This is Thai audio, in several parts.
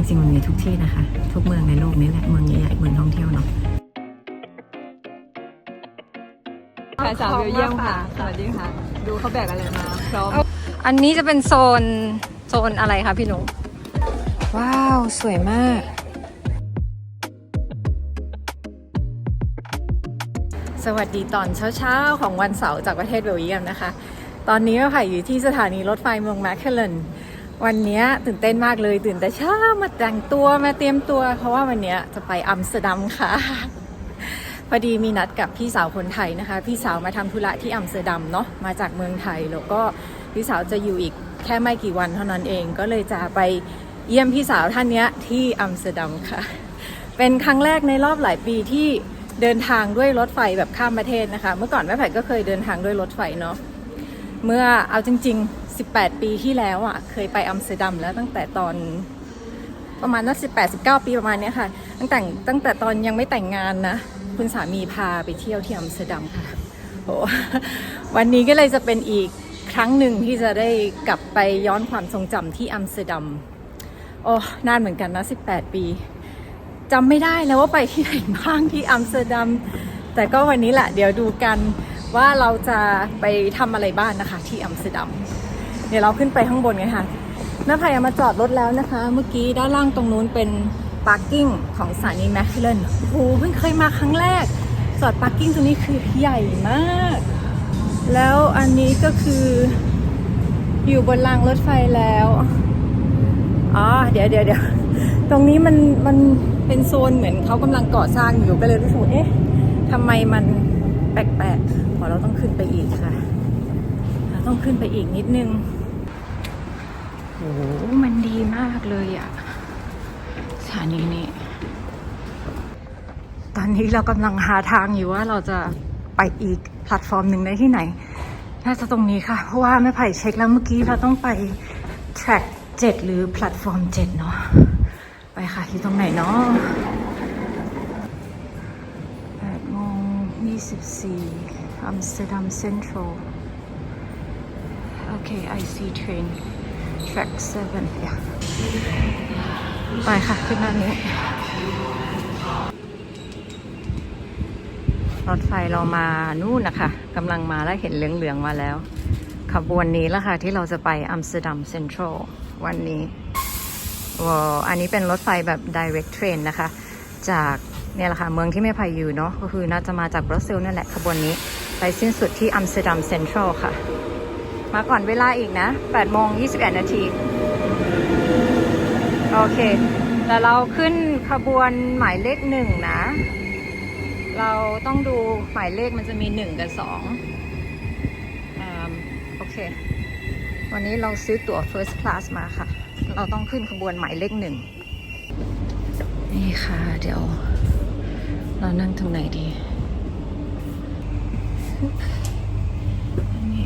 จริงๆ มันมีทุกที่นะคะ ทุกเมืองในโลกนี้แหละ เมืองใหญ่ๆ เมืองท่องเที่ยวเนาะแฟนสาวเบลเยียมค่ะ สวัสดีค่ะ ดูเขาแบกอะไรมา พร้อม อันนี้จะเป็นโซน โซนอะไรคะพี่หนุว้าว สวยมาก สวัสดีตอนเช้าๆ ของวันเสาร์จากประเทศเบลเยียมนะคะ ตอนนี้ก็ค่ะอยู่ที่สถานีรถไฟเมืองแมคเคลเลน วันนี้ตื่นเต้นมากเลยตื่นแต่เช้ามาแต่งตัวมาเตรียมตัว เพราะว่าวันนี้จะไปอัมสเตอร์ดัมค่ะ พอดีมีนัดกับพี่สาวคนไทยนะคะ พี่สาวมาทำธุระที่อัมสเตอร์ดัมเนาะมาจากเมืองไทยแล้วก็พี่สาวจะอยู่อีกแค่ไม่กี่วันเท่านั้นเองก็เลยจะไปเยี่ยมพี่สาวท่านนี้ที่อัมสเตอร์ดัมค่ะ เป็นครั้งแรกในรอบหลายปีที่เดินทางด้วยรถไฟแบบข้ามประเทศนะคะ เมื่อก่อนแม่ไผ่ก็เคยเดินทางด้วยรถไฟเนาะเมื่อเอาจริง ๆ 18 ปีที่แล้วอะ่ะ เคยไปอัมสเตอร์ดัมแล้วตั้งแต่ตอนประมาณนัก18 19ปีประมาณเนี้ยค่ะ ตั้งแต่ตั้งแต่ตอนยังไม่แต่งงานนะ คุณสามีพาไปเที่ยวที่อัมสเตอร์ดัมค่ะโอ้วันนี้ก็เลยจะเป็นอีกครั้งหนึ่งที่จะได้กลับไปย้อนความทรงจำที่อัมสเตอร์ดัมโอ้นานเหมือนกันนะ18ปีจำไม่ได้แล้วว่าไปที่ไหนบ้างที่อัมสเตอร์ดัมแต่ก็วันนี้แหละเดี๋ยวดูกันว่าเราจะไปทำอะไรบ้างนะคะ ที่อัมสเตอร์ดัม เดี๋ยวเราขึ้นไปข้างบนกันค่ะแม่ไผ่เอามาจอดรถแล้วนะคะ เมื่อกี้ด้านล่างตรงนู้นเป็นพาร์กิ้งของสถานีแมคเคลเลนโอ้โหเพิ่งเคยมาครั้งแรก จอดพาร์กิ้งตรงนี้คือใหญ่มาก แล้วอันนี้ก็คืออยู่บนรางรถไฟแล้ว อ๋อ เดี๋ยวเดี๋ยวเดี๋ยวตรงนี้มันมันเป็นโซนเหมือนเขากำลังก่อสร้างอยู่ก็เลยรู้สึกเอ๊ะทำไมมันแปลกๆ พอเราต้องขึ้นไปอีกค่ะ ต้องขึ้นไปอีกนิดนึง มันดีมากเลยอะสถานีนี้ ตอนนี้เรากำลังหาทางอยู่ว่าเราจะไปอีกแพลตฟอร์มหนึ่งได้ที่ไหน น่าจะตรงนี้ค่ะ เพราะว่าแม่ไผ่เช็คแล้วเมื่อกี้เราต้องไป track 7หรือแพลตฟอร์ม7เนาะ ไปค่ะอยู่ตรงไหนเนาะ8โมง24อัมสเตอร์ดัมเซ็นทรัลโอเค I see train track 7 yeah ไปค่ะ ขึ้นด้านนี้ รถไฟเรามานู่นนะคะกำลังมาแล้วเห็นเหลือง ๆ มาแล้ว ขบวนนี้แล้วค่ะ ที่เราจะไปอัมสเตอร์ดัมเซ็นทรัลวันนี้ว้าอันนี้เป็นรถไฟแบบ direct train นะคะ จากเนี่ยแหละค่ะ เมืองที่ไม่พายอยู่เนาะก็คือน่าจะมาจากบรัสเซลส์นั่นแหละขบวนนี้ ไปสิ้นสุดที่อัมสเตอร์ดัมเซ็นทรัลค่ะ มาก่อนเวลาอีกนะ8โมง21 นาที โอเค แต่เราขึ้นขบวนหมายเลขหนึ่งนะ เราต้องดูหมายเลขมันจะมีหนึ่งกับสองโอเค วันนี้เราซื้อตั๋ว first class มาค่ะ เราต้องขึ้นขบวนหมายเลขหนึ่ง นี่ค่ะ เดี๋ยว เรานั่งตรงไหนดีอันนี้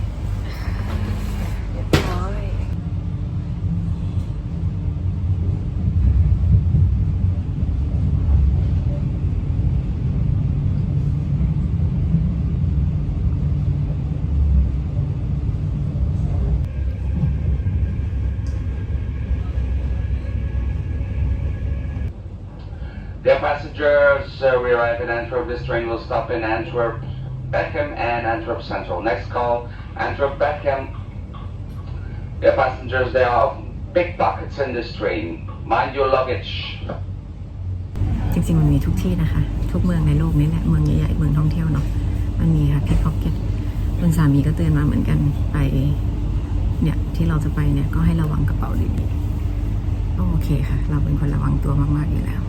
เรียบร้อย Dear passengers, uh, we arrive in Antwerp. This train will stop in Antwerp, Beckham, and Antwerp Central. Next call, Antwerp, Beckham. Dear passengers, there are pickpockets in this train. Mind your luggage. จริงๆ มันมีทุกที่นะคะ ทุกเมืองในโลกนี้แหละ เมืองใหญ่ๆ เมืองท่องเที่ยวเนาะ มันมีค่ะพิกพ็อกเก็ตคุณสามีก็เตือนมาเหมือนกัน ไป เนี่ย ที่เราจะไปเนี่ย ก็ให้ระวังกระเป๋าดีๆโอเคค่ะ เราเป็นคนระวังตัวมากๆอยู่แล้ว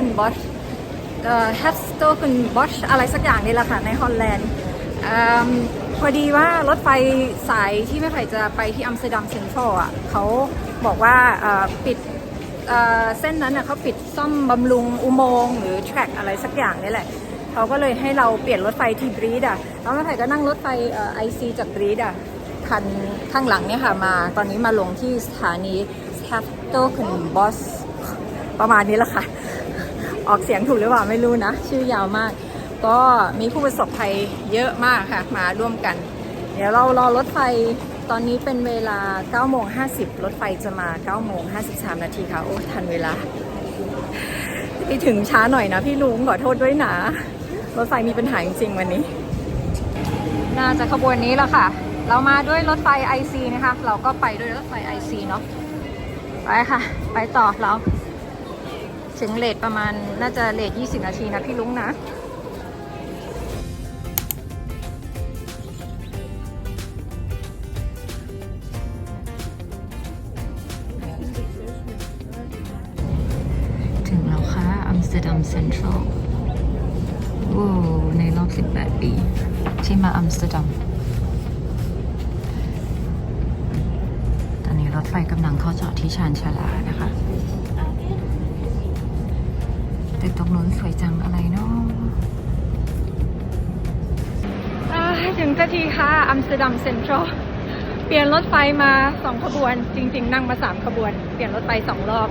e n b o s c h อะไรสักอย่างนี่แหละค่ะ ในฮอลแลนด์พอดีว่ารถไฟสายที่แม่ไผ่จะไปที่อัมสเตอร์ดัมเซ็นทรัลอะเขาบอกว่าปิดเส้นนั้นเขาปิดซ่อมบำรุงอุโมงค์หรือแทร็กอะไรสักอย่างนี่แหละเขาก็เลยให้เราเปลี่ยนรถไฟที่บรีดอะแล้วแม่ไผ่ก็นั่งรถไฟไอซีจากบรีดอะคันข้างหลังเนี่ยค่ะมา ตอนนี้มาลงที่สถานี s t a f t o k e n b o s ประมาณนี้แหละค่ะ ออกเสียงถูกหรือเปล่าไม่รู้นะ ชื่อยาวมาก ก็มีผู้ประสบภัยเยอะมากค่ะ มาร่วมกัน เดี๋ยวเรารอรถไฟตอนนี้เป็นเวลา9โมง50 รถไฟจะมา9โมง53 นาทีค่ะ โอ้ทันเวลาไปถึงช้าหน่อยนะพี่ลุงขอโทษด้วยนะ รถไฟมีปัญหาจริงๆวันนี้ น่าจะขบวนนี้แล้วค่ะ เรามาด้วยรถไฟ IC นะคะ เราก็ไปด้วยรถไฟ IC เนาะไปค่ะ ไปต่อเรา ถึงเลทประมาณน่าจะเลท20 นาทีนะพี่ลุงนะถึงแล้วค่ะอัมสเตอร์ดัมเซ็นทรัลโอ้ในรอบ 18 ปี ที่มาอัมสเตอร์ดัม ตอนนี้รถไฟกำลังเข้าจอดที่ชานชาลา รงนู้นสวยจังอะไรเนาะถึงสักทีค่ะอัมสเตอร์ดัมเซ็นทรัลเปลี่ยนรถไฟมาสองขบวน จริง ๆ นั่งมาสามขบวน เปลี่ยนรถไฟสองรอบ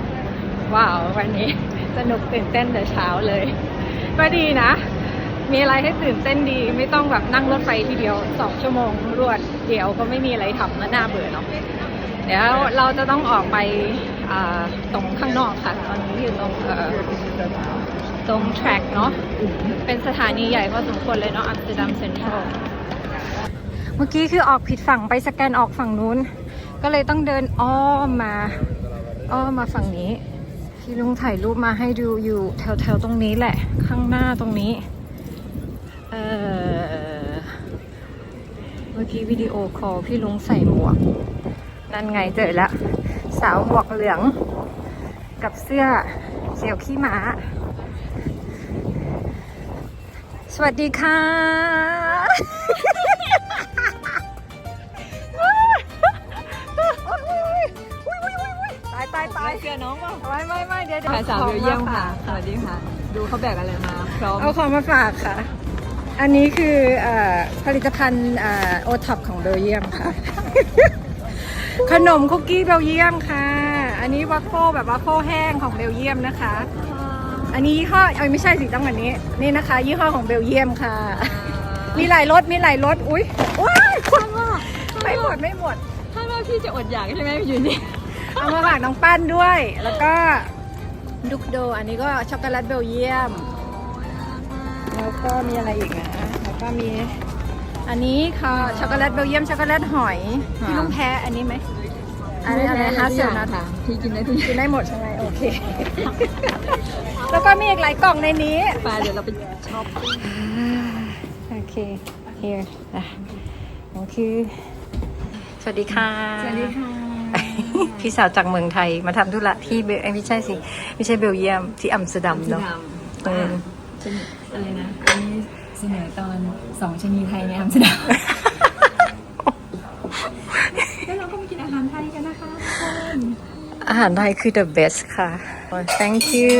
ว้าว วันนี้สนุกตื่นเต้นแต่เช้าเลย ก็ดีนะ มีอะไรให้ตื่นเต้นดี ไม่ต้องแบบนั่งรถไฟทีเดียวสองชั่วโมงรวดเดี๋ยวก็ไม่มีอะไรทำแล้วน่าเบื่อเนาะเดี๋ยวเราจะต้องออกไปตรงข้างนอกค่ะ ตอนนี้อยู่ตรงเอ่อ ตรงแทร็กเนาะ เป็นสถานีใหญ่พอสมควรเลยเนาะอัมสเตอร์ดัมเซ็นทรัล เมื่อกี้คือออกผิดฝั่งไปสแกนออกฝั่งนู้น ก็เลยต้องเดินอ้อมมา อ้อมมาฝั่งนี้ พี่ลุงถ่ายรูปมาให้ดูอยู่แถวๆตรงนี้แหละ ข้างหน้าตรงนี้ เออเมื่อกี้วิดีโอคอลพี่ลุงใส่หมวก นั่นไงเจอแล้วสาวหมวกเหลืองกับเสื้อเขียวขี้ม้า สวัสดีค่ะ ตายตายตายเสื้อน้องเปล่าไม่ไม่ไม่เดี๋ยวเดี๋ยวถ่ายสาวเบลเยียมค่ะ สวัสดีค่ะ ดูเขาแบกอะไรมาพร้อมเอาของมาฝากค่ะ อันนี้คืออ่อผลิตภัณฑ์โอท็อปของเบลเยียมค่ะ ขนมคุกกี้เบลเยียมค่ะ อันนี้วัฟเฟิลแบบวัฟเฟิลแห้งของเบลเยียมนะคะ อันนี้ยี่ห้อเอ้ยไม่ใช่สิต้องอันนี้ นี่นะคะ ยี่ห้อของเบลเยียมค่ะ มีหลายรสมีหลายรสอุ้ยว้ายไม่หมดไม่หมด ถ้าว่าพี่จะอดอยากใช่ไหมอยู่นี่ เอามาฝากน้องปั้นด้วย แล้วก็ดุกโด อันนี้ก็ช็อกโกแลตเบลเยียม แล้วก็มีอะไรอีกนะแล้วก็มี อันนี้ค่ะช็อกโกแลตเบลเยียมช็อกโกแลตหอยค่ะพี่ลุงแพ้อันนี้ไหม อันนี้อะไรฮาเซลนัทค่ะพี่กินได้ทุกอย่างกินได้หมดใช่ไหมโอเค แล้วก็มีอีกหลายกล่องในนี้ไปเดี๋ยวเราไปช็อปโอเค here นะโอเคสวัสดีค่ะ สวัสดีค่ะ พี่สาวจากเมืองไทยมาทำธุระที่เบลเอ้ยไม่ใช่สิไม่ใช่เบลเยียมที่อัมสเตอร์ดัมที่เนาะดเออำเป็นอะไรนะอันนี้เสนอตอนสองชะนีไทยในอัมสเตอร์ดัมแล้วเราก็มากินอาหารไทยกันนะคะทุกคน อาหารไทยคือ the best ค่ะ thank you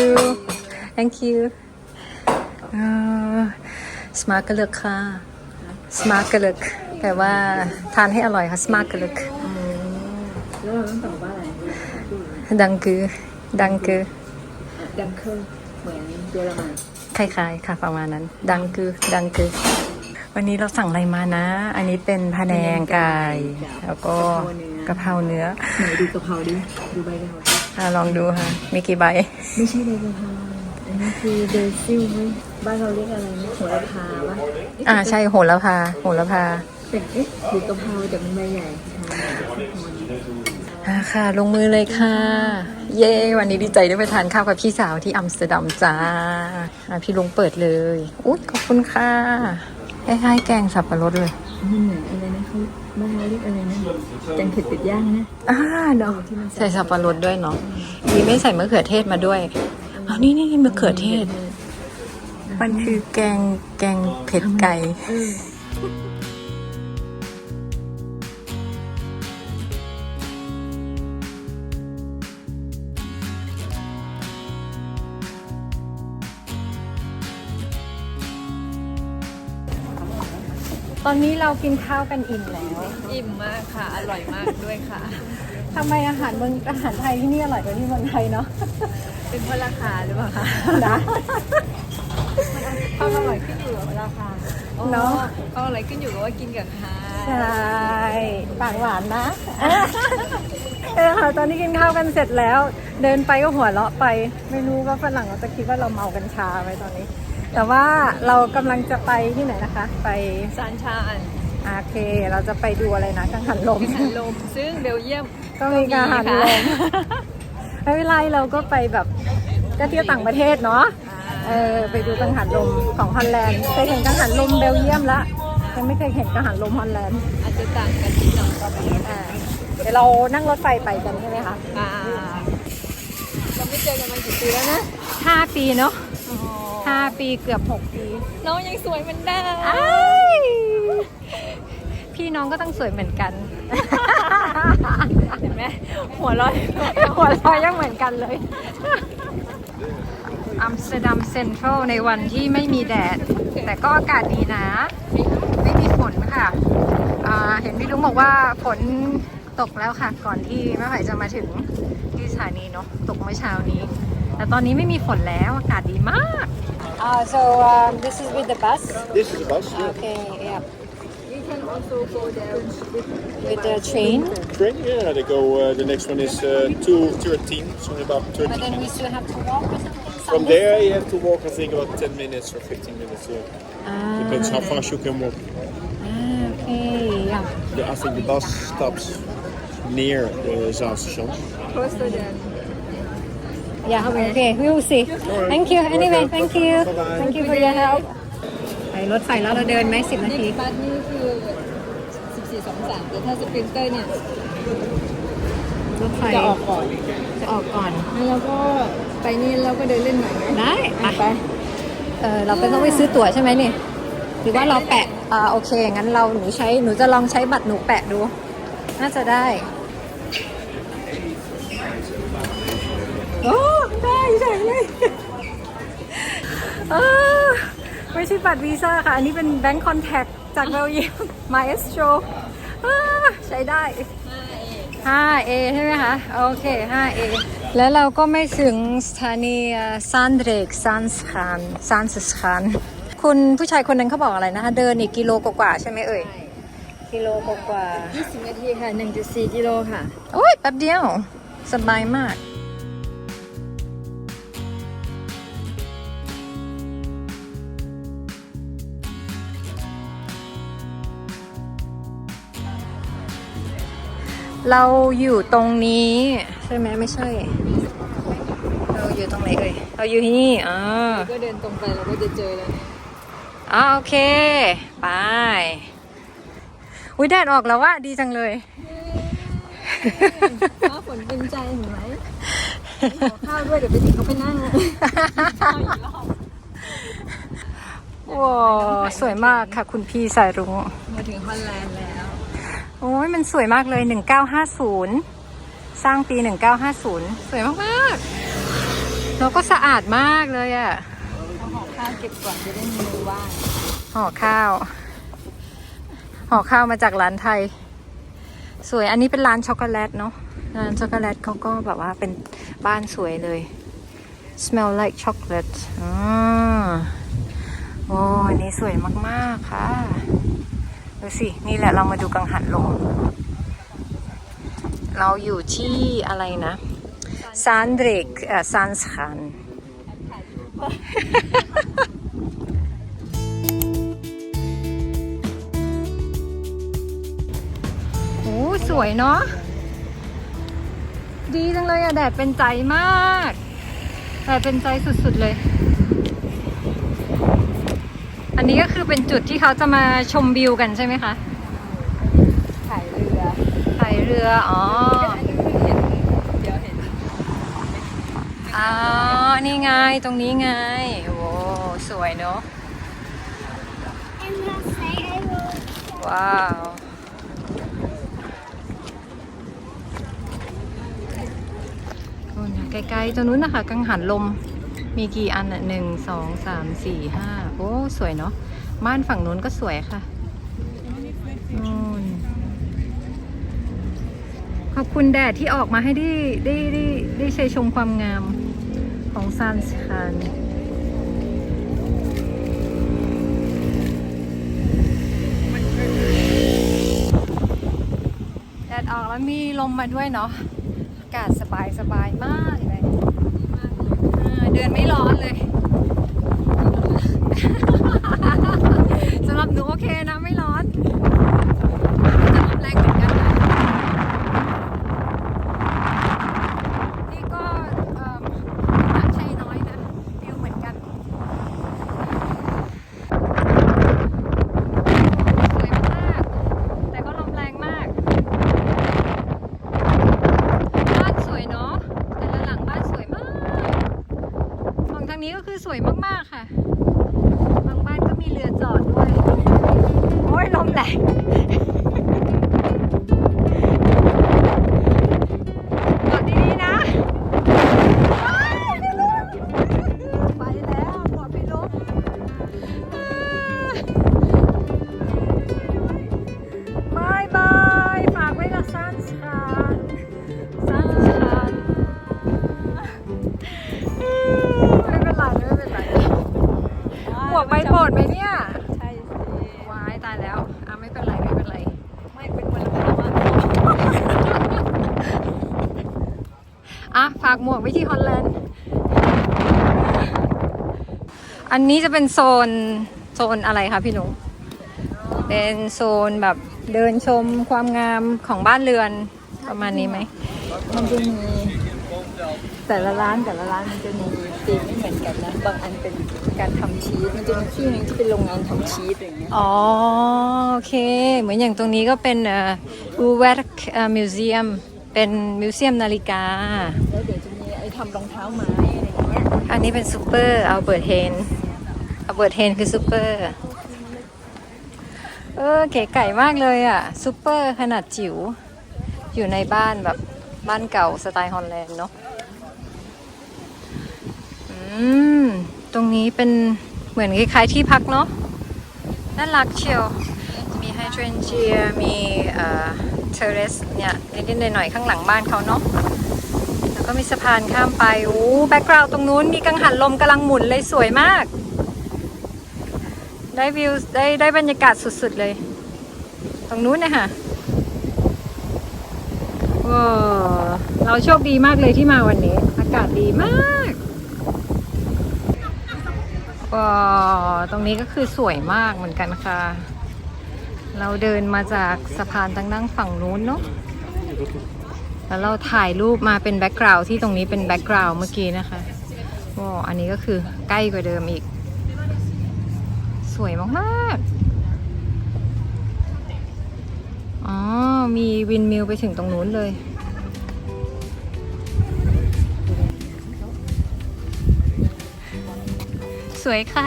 thank you เอ่อสมาร์กเลิกค่ะสมาร์กเลิกแปลว่าทานให้อร่อยค่ะสมาร์กเลิกแล้วเราต้องตอบว่าอะไรดังคือดังคือดังเคิลเหมือนเยอรมันคล้ายๆค่ะประมาณนั้น ดังคือดังคือ วันนี้เราสั่งอะไรมานะ อันนี้เป็นพะแนงไก่แล้วก็กะเพราเนื้อไหนดูกะเพราดิดูใบกะเพราอะลองดูค่ะ มีกี่ใบ ไม่ใช่ใบกะเพราอันนี้คือเบซิลไหมบ้านเราเรียกอะไรนะโหระพาปะอ่าใช่โหระพาโหระพาเป็นเอ๊ะหรือกะเพราแต่มันใบใหญ่อ่าค่ะ ลงมือเลยค่ะ เย้ วันนี้ดีใจได้ไปทานข้าวกับพี่สาวที่อัมสเตอร์ดัมจ้าอะพี่ลุงเปิดเลย อุ๊ย ขอบคุณค่ะ คล้ายๆแกงสับปะรดเลยมันเหมือนอะไรนะเขาบ้านเราเรียกอะไรนะแกงเผ็ดเป็ดย่างนะอ่าเนาะใส่สับปะรดด้วยเนาะดีไม่ใส่มะเขือเทศมาด้วยอ๋อนี่นี่นี่มะเขือเทศ มันคือแกงแกงเผ็ดไก่ ตอนนี้เรากินข้าวกันอิ่มแล้ว อิ่มมากค่ะ อร่อยมากด้วยค่ะ ทำไมอาหารเมืองอาหารไทยที่นี่อร่อยกว่าที่เมืองไทยเนาะ เป็นเพราะราคาหรือเปล่าคะนะความอร่อยขึ้นอยู่กับราคาเนอะความอร่อยขึ้นอยู่กับว่ากินกับใครใช่ปากหวานนะเออค่ะตอนนี้กินข้าวกันเสร็จแล้ว เดินไปก็หัวเราะไป ไม่รู้ว่าฝรั่งเขาจะคิดว่าเราเมากัญชาไหมตอนนี้ แต่ว่าเรากำลังจะไปที่ไหนนะคะ ไปซานชาอันอาเค เราจะไปดูอะไรนะกังหันลมหันลม ซึ่งเบลเยียมก็มีกังหันลค่ะมไม่เป็นไรเราก็ไปแบบก็เที่ยวต่างประเทศเนาะเออไปดูกังหันลมของฮอลแลนด์เคยเห็นกังหันลมเบลเยียมละยังไม่เคยเห็นกังหันลมฮอลแลนด์อาจจะต่างกันนิดหน่อยอ่าเดี๋ยวเรานั่งรถไฟไปกันใช่ไหมคะอ่าเราไม่เจอกันมากี่ปีแล้วนะห้าปีเนาะ ห้าปีเกือบหกปี น้องยังสวยเหมือนเดิมอ้ายพี่น้องก็ต้องสวยเหมือนกัน เห็นไหมหัวเร้อยหัวเรอยยังเหมือนกันเลยอัมสเตอร์ดัมเซ็นทรัลในวันที่ไม่มีแดด แต่ก็อากาศดีนะ ไม่มีฝนค่ะอ่าเห็นพี่ลุงบอกว่าฝนตกแล้วค่ะ ก่อนที่แม่ไผ่จะมาถึงที่สถานีเนาะตกเมื่อเช้านี้ แต่ตอนนี้ไม่มีฝนแล้วอากาศดีมาก uh, so um, this is with the bus This is the bus, yeah. okay yeah You can also go there with with the train Train, yeah, they go, uh, the next one is uh, 2.13, so in about 30 but then we minutes. still have to walk or something From there, you have to walk, I think, about 10 minutes or 15 minutes. Yeah. ah, Depends how fast you can walk. ah, okay yeah The, I think the bus stops near the Zaalstation. close to the Yeah, okay, we will see. Thank you. Anyway, thank you. Bye-bye. Thank you for your help. ไปรถไฟแล้วเราเดินไหมสิบนาทีนี่บัสนี่คือ14 2 3แต่ถ้าสปรินเตอร์เนี่ยรถไฟจะออกก่อนจะออกก่อนแล้วเราก็ไปนี่เราก็เดินเล่นหน่อยไหมได้ไปเออเราไปต้องไปซื้อตั๋วใช่ไหมนี่หรือว่าเราแปะอ่าโอเคงั้นเราหนูใช้หนูจะลองใช้บัตรหนูแปะดู น่าจะได้โอ้ ได้ใช่เลยไม่ใช่บัตรวีซ่าค่ะ อันนี้เป็นแบงค์คอนแทคจากเบลเยียม Maestro ใช้ได้ 5A ใช่ไหมคะ โอเค 5A แล้วเราก็ไม่ถึงสถานีซานเดรกซานสคานซานสคานคุณผู้ชายคนนั้นเขาบอกอะไรนะคะ เดินอีกกิโลกว่าใช่ไหมเอ่ย กิโลกว่า20นาทีค่ะ 1.4 กิโลค่ะ โอ้ย แป๊บเดียว สบายมาก เราอยู่ตรงนี้ ใช่ไหมไม่ใช่ เราอยู่ตรงไหนเอ่ยเราอยู่ที่นี่อ่าก็เดินตรงไปเราก็จะเจอแล้วเนี่ยอ่าโอเคไปอุ้ยแดดออกแล้วว่าดีจังเลยฟ้าฝนเป็นใจเห็นไหมขอข้าวด้วยเดี๋ยวไปติดเขาไปนั่งว้าวสวยมากค่ะคุณพี่สายรุ้งมาถึงฮอลแลนด์แล้ว โอ้ยมันสวยมากเลย 1950 สร้างปี 1950 สวยมากๆแล้วก็สะอาดมากเลยอะเอาห่อข้าวเก็บก่อนจะได้มีมือว่างห่อข้าวห่อข้าวมาจากร้านไทย สวยอันนี้เป็นร้านช็อกโกแลตเนาะร้านช็อกโกแลตเขาก็แบบว่าเป็นบ้านสวยเลย smell like chocolate อ่าโอ้อันนี้สวยมาก ๆ ค่ะ ดูสิ นี่แหละเรามาดูกังหันลม เราอยู่ที่อะไรนะซานเดรกซานสคานโอ้สวยเนาะ ดีจังเลยอะแดดเป็นใจมาก แดดเป็นใจสุดๆเลย อันนี้ก็คือเป็นจุดที่เขาจะมาชมวิวกันใช่ไหมคะถ่ายเรือถ่ายเรือ อ๋ออันนี้คือเห็นเดี๋ยวเห็นอ๋อนี่ไง ตรงนี้ไง โอ้สวยวยเนาะ I'm gonna say I will. ว้าวนู่นนะไกลๆตรงนู้นนะคะกังหันลม มีกี่อันอะหนึ่งสองสามสี่ห้าโอ้สวยเนาะบ้านฝั่งนู้นก็สวยค่ะนู่นขอบคุณแดดที่ออกมาให้ได้ได้ได้ได้ใช้ชมความงามของซานสคานแดดออกแล้วมีลมมาด้วยเนาะอากาศสบายสบายมาก ดินไม่ร้อนเลยสำหรับหนูโอเคนะไม่ร้อนากหมวกไว้ที่ฮอลแลนด์ อันนี้จะเป็นโซนโซนอะไรคะพี่หนุเป็นโซนแบบเดินชมความงามของบ้านเรือนประมาณนี้ไหม มันจะมีแต่ละร้านแต่ละร้านมันจะมีธีมไม่เหมือนกันนะ บางอันเป็นการทำชีส มันจะมีที่หนึงที่เป็นโรงงานทำชีสอย่างเงี้ย อ๋อโอเค เหมือนอย่างตรงนี้ก็เป็นเอ่อ u w e r k Museum เป็นมิวเซียมนาฬิกา แล้วเดี๋ยวจะมีไอ้ ทำรองเท้าไม้อะไรอย่างเงี้ยอันนี้เป็นซูเปอร์เอัลเบิร์ตเฮนเอัลเบิร์ตเฮนคือซูเปอร์เออเก๋ไก่มากเลยอะซูเปอร์ขนาดจิ๋วอยู่ในบ้านแบบบ้านเก่าสไตล์ฮอลแลนด์เนาะอืมตรงนี้เป็นเหมือนคล้ายๆที่พักเนาะน่ารักเชียว มีไฮเดรนเจียมีเอ่อเทเรสเนี่ยนิดๆหน่อยๆข้างหลังบ้านเขาเนาะ แล้วก็มีสะพานข้ามไปโอ้แบ็กกราวตรงนู้นมีกังหันลมกำลังหมุนเลยสวยมาก ได้วิวได้ได้บรรยากาศสุดๆเลย ตรงนู้นนะคะว้าวเราโชคดีมากเลยที่มาวันนี้ อากาศดีมากว้าวตรงนี้ก็คือสวยมากเหมือนกันค่ะ เราเดินมาจากสะพานทางด้านฝั่งนู้นเนาะ แล้วเราถ่ายรูปมาเป็นแบ็กกราวด์ที่ตรงนี้เป็นแบ็กกราวด์เมื่อกี้นะคะว้าวอันนี้ก็คือใกล้กว่าเดิมอีก สวยมากๆ อ๋อ มีวินมิลไปถึงตรงนู้นเลยสวยค่ะ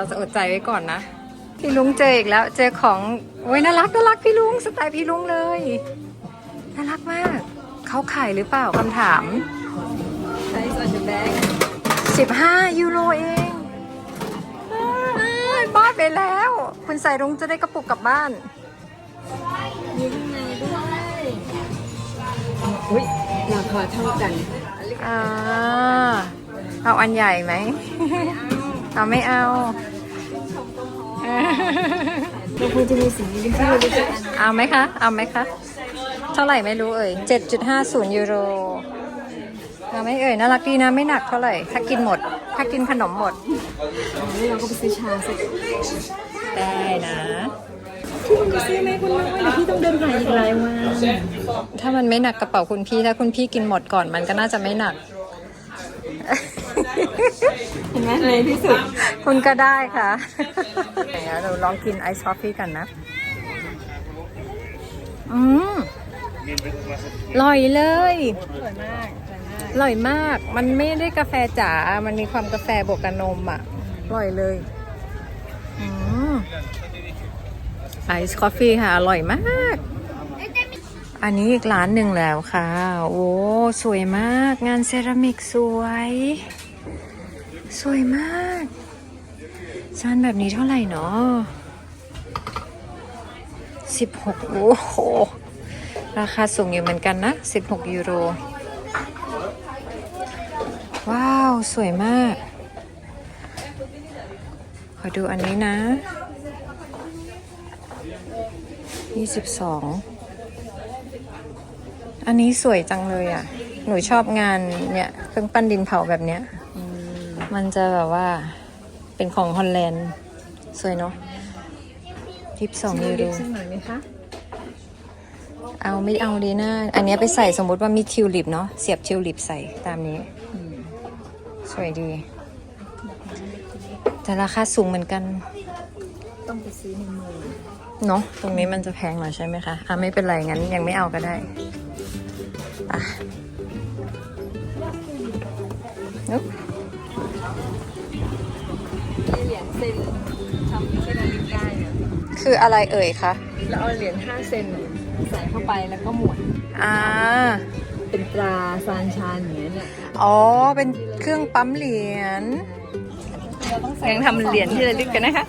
เคเราจะอดใจไว้ก่อนนะ พี่ลุงเจออีกแล้ว เจอของโอ้ยน่ารักน่ารักพี่ลุงสไตล์พี่ลุงเลยน่ารักมากเขาขายหรือเปล่าคำถามใช้ส่วนจะแบง15 ยูโรเองอ้ายบ้าไปแล้ว คุณใส่ลุงจะได้กระปุกกลับบ้าน มีข้างในด้วยอุ้ยราคาเท่ากัน อ่า เอาอันใหญ่ไหม เอาไม่เอาเราควรจะมีสิ่งนี้ที่เรารู้สึกเอาไหมคะ เอาไหมคะ เท่าไหร่ไม่รู้เอ่ย 7.50 ยูโรเอาไหมเอ่ยน่ารักดีนะไม่หนักเท่าไหร่ ถ้ากินหมด ถ้ากินขนมหมดนี่เราก็ไปซื้อชาสักได้นะซื้อไหมคุณน้อยเดี๋ยวพี่ต้องเดินผ่านอีกหลายวันถ้ามันไม่หนักกระเป๋าคุณพี่ถ้าคุณพี่กินหมดก่อนมันก็น่าจะไม่หนัก เห็นไหมในที่สุด คุณก็ได้ค่ะเดี๋ยวเราลองกินไอซ์คอฟฟี่กันนะ อืมอร่อยเลยอร่อยมาก มันไม่ได้กาแฟจ๋า มันมีความกาแฟบวกกับนมอะอร่อยเลยอืมไอซ์คอฟฟี่ค่ะ อร่อยมาก อันนี้อีกร้านหนึ่งแล้วค่ะ โอ้ สวยมาก งานเซรามิกสวย สวยมากจานแบบนี้เท่าไหร่เนาะสิบหกโอ้โห ราคาสูงอยู่เหมือนกันนะสิบหกยูโร ว้าว สวยมาก ขอดูอันนี้นะยี่สิบสองอันนี้สวยจังเลยอะ หนูชอบงานเนี่ยเครื่องปั้นดินเผาแบบเนี้ย มันจะแบบว่าเป็นของฮอลแลนด์ สวยเนาะทิปสองยูโรสักหน่อยไหมคะเอาไม่เอาดีนะอันเนี้ยไปใส่สมมุติว่ามีทิวลิปเนาะเสียบทิวลิปใส่ตามนี้ สวยดี แต่ราคาสูงเหมือนกัน ต้องไปซื้อในเมืองเนาะตรงนี้มันจะแพงหน่อยใช่ไหมคะ อะไม่เป็นไรงั้นยังไม่เอาก็ได้อะนุ๊บ มีเหรียญเซนทำเซรามิกได้เนี่ยคืออะไรเอ่ยคะ แล้วเอาเหรียญ5เซนใส่เข้าไปแล้วก็หมุนอ่า เป็นตราซานชานอย่างเงี้ยเนี่ยอ๋อ เป็นเครื่องปั๊มเหรียญยังทำเหรียญที่ระลึกกันนะคะ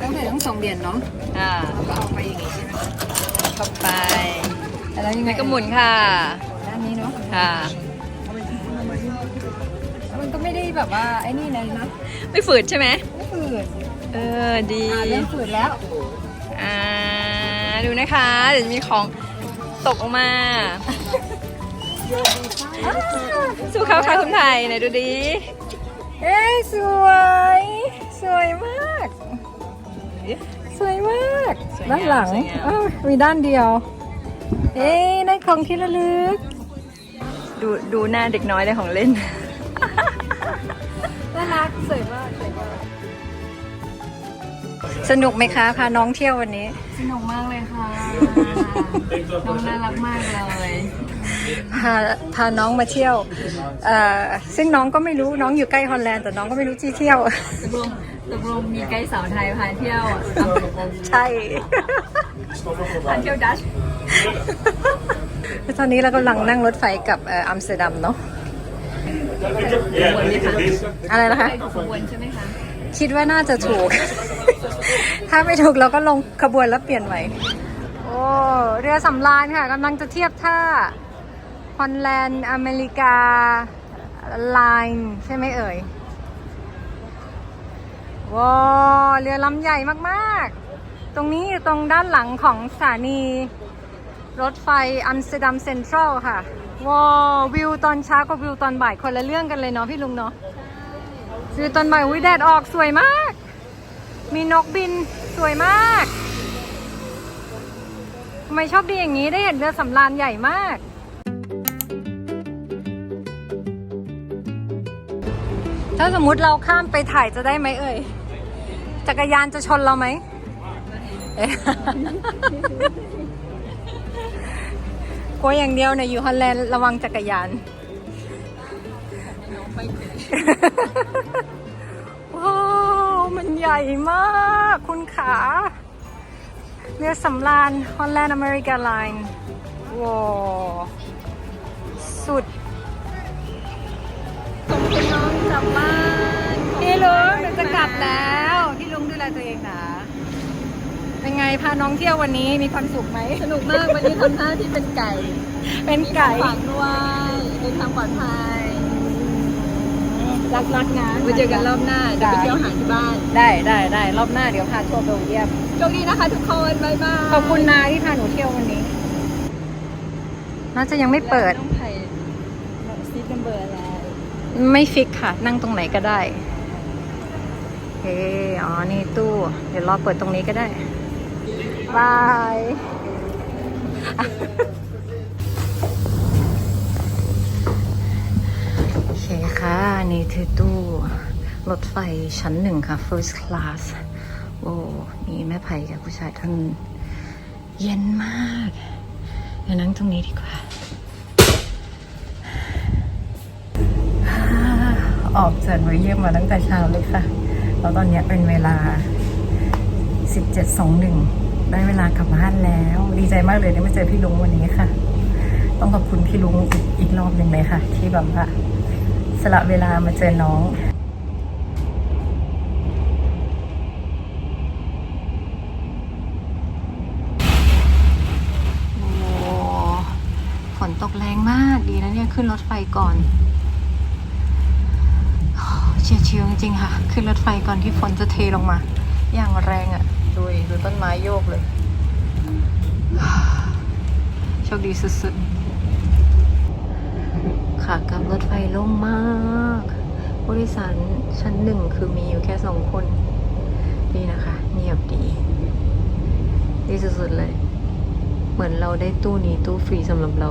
ต้องใส่ต้องสองเหรียญเนาะอ่าก็เอาไปอย่างงี้ใช่ไหมเข้าไป แล้วยังไงแล้วก็หมุนค่ะ ด้านนี้เนาะ ค่ะมันก็ไม่ได้ แบบว่าไอ้นี่เลยนะไม่ฝืดใช่ไหมไม่ฝืดเออดีอ่าเริ่มฝืดแล้วอ่าดูนะคะ เดี๋ยวจะมีของตกออกมาสู้เขาค่ะคุณไทยไหนดูดีเอ้ยสวย สวยมาก สวยมาก สวยงามด้านหลังสวยงาม อ้าวมีด้านเดียว เอ้ยได้ของที่ระลึก ดูดูหน้าเด็กน้อยเลยของเล่น น่ารักสวยมากสวยมากสนุกไหมคะพาน้องเที่ยววันนี้ สนุกมากเลยค่ะน้องน่ารักมากเลยพาพาน้องมาเที่ยวเอ่อซึ่งน้องก็ไม่รู้น้องอยู่ใกล้ฮอลแลนด์แต่น้องก็ไม่รู้ที่เที่ยวตกลงตกลงมีไกด์สาวไทยพาเที่ยวใช่พาเที่ยวดัชตอนนี้เรากำลังนั่งรถไฟกลับเอ่ออัมสเตอร์ดัมเนาะ ขบวนไหมคะอะไรนะคะไปขบวนใช่ไหมคะ คิดว่าน่าจะถูก ถ้าไม่ถูกเราก็ลงขบวนแล้วเปลี่ยนใหม่ โอ้ เรือสำราญค่ะกำลังจะเทียบท่าฮอลแลนด์อเมริกาไลน์ใช่ไหมเอ่ยว้าวเรือลำใหญ่มากๆ ตรงนี้อยู่ตรงด้านหลังของสถานี รถไฟอัมสเตอร์ดัมเซ็นทรัลค่ะ ว้าววิวตอนเช้ากับวิวตอนบ่ายคนละเรื่องกันเลยเนาะพี่ลุงเนาะวิวตอนบ่ายวิแดดออกสวยมาก มีนกบินสวยมากทำไมชอบดีอย่างนี้ได้เห็นเรือสำราญใหญ่มาก ถ้าสมมุติเราข้ามไปถ่ายจะได้ไหมเอ่ย จักรยานจะชนเราไหมเอ๊ะ กลัวอย่างเดียวเนี่ยอยู่ฮอลแลนด์ระวังจักรยาน ว้าว มันใหญ่มากคุณขาเรือสำราญฮอลแลนด์อเมริกาไลน์ว้าว สุดส่งคุณน้องกลับบ้านพี่ลุงหนูจะกลับแล้วพี่ลุงดูแลตัวเองนะ เป็นไงพาน้องเที่ยววันนี้มีความสุขไหมสนุกมากวันนี้ทำหน้าที่เป็นไก่เป็นไก่ฝากด้วยเดินทางปลอดภัยรักรักๆนะไว้เจอกันรอบหน้าเดี๋ยวไปเที่ยวหาที่บ้านได้ได้ได้รอบหน้าเดี๋ยวพาทัวร์เบลเยียมโชคดีนะคะทุกคนบ๊ายบายขอบคุณนาที่พาหนูเที่ยววันนี้น่าจะยังไม่เปิดน้องไผ่ซีดนัมเบอร์อะไรไม่ฟิกค่ะ นั่งตรงไหนก็ได้โอเคอ๋อ นี่ตู้ เดี๋ยวรอเปิดตรงนี้ก็ได้ บายโอเคค่ะ นี่คือตู้รถไฟชั้นหนึ่งค่ะ first class โอ้นี่แม่ไผ่กับผู้ชายท่านเย็นมากเดี๋ยวนั่งตรงนี้ดีกว่า ออกจากเบลเยียมมาตั้งแต่เช้าเลยค่ะ แล้วตอนนี้เป็นเวลา 17.21 ได้เวลากลับบ้านแล้ว ดีใจมากเลยได้มาเจอพี่ลุงวันนี้ค่ะ ต้องขอบคุณพี่ลุงอีกอีกรอบหนึ่งเลยค่ะ ที่แบบว่าสละเวลามาเจอน้องโอ้ฝนตกแรงมากดีนะเนี่ยขึ้นรถไฟก่อนเชียร์ชิวจริงๆค่ะ ขึ้นรถไฟก่อนที่ฝนจะเทลงมา อย่างแรงอะ่ะ ดูดิดูต้นไม้โยกเลย โชคดีสุดๆ ค่ะกลับรถไฟโล่งมากผู้โดยสารชั้นหนึ่งคือมีอยู่แค่สองคน ดีนะคะ เงียบดี ดีสุดๆเลย เหมือนเราได้ตู้นี้ตู้ฟรีสำหรับเรา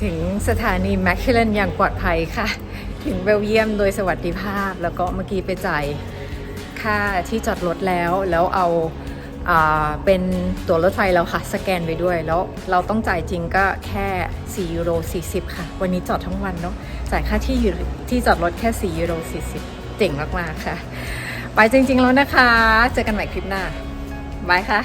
ถึงสถานีแมคคิลเลนอย่างปลอดภัยค่ะ ถึงเบลเยียมโดยสวัสดิภาพ แล้วก็เมื่อกี้ไปจ่าย ค่าที่จอดรถแล้ว แล้วเอาอ่าเป็นตั๋วรถไฟเราค่ะ สแกนไปด้วย แล้วเราต้องจ่ายจริงก็แค่4ยูโร40 ค่ะ วันนี้จอดทั้งวันเนาะ จ่ายค่าที่อยู่ที่จอดรถแค่4ยูโร40 เจ๋งมาก ๆ ค่ะ ไปจริง ๆ แล้วนะคะ เจอกันใหม่คลิปหน้า บายค่ะ